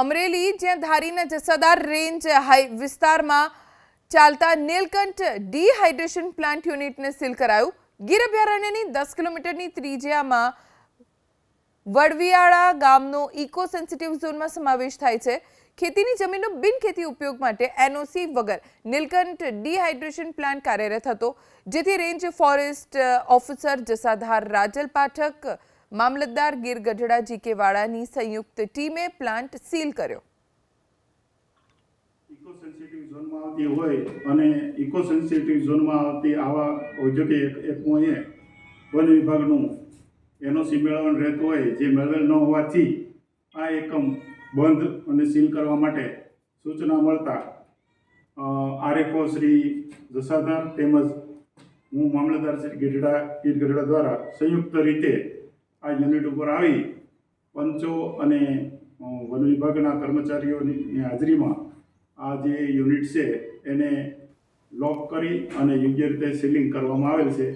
અમરેલી, જ્યાં ધારીના જસાદાર range high વિસ્તારમાં ચાલતા નીલકંઠ ડિહાઇડ્રેશન પ્લાન્ટ યુનિટને સીલ કરાયું. ગીર અભયારણ્યની દસ કિલોમીટરની ત્રિજ્યામાં વડવિયાળા ગામનો ઇકો સેન્સિટિવ ઝોનમાં સમાવેશ થાય છે. ખેતીની જમીનનો બિનખેતી ઉપયોગ માટે એનઓસી વગર નીલકંઠ ડિહાઇડ્રેશન પ્લાન્ટ કાર્યરત હતો, જેથી range forest officer Jasadhar Rajal Pathak મામલતદાર ગીર ગઢડા જીકે વાળાની સંયુક્ત ટીમે પ્લાન્ટ સીલ કર્યો. ઇકો સેન્સિટિવ ઝોનમાં આવતી હોય અને ઇકો સેન્સિટિવ ઝોનમાં આવતી આવા ઔદ્યોગિક એકમોએ વન વિભાગનું એનઓસી મેળવવાનું રહેતું હોય જે મેળવેલ ન હોવાથી આ એકમ બંધ અને સીલ કરવા માટે સૂચના મળતા આરએફઓ શ્રી જસાધાર તેમજ હું મામલતદાર શ્રી ગઢડા, ગીર ગઢડા દ્વારા સંયુક્ત રીતે આ યુનિટ ઉપર આવી પંચો અને વન વિભાગના કર્મચારીઓની હાજરીમાં આ જે યુનિટ છે એને લોક કરી અને યોગ્ય રીતે સીલિંગ કરવામાં આવેલ છે.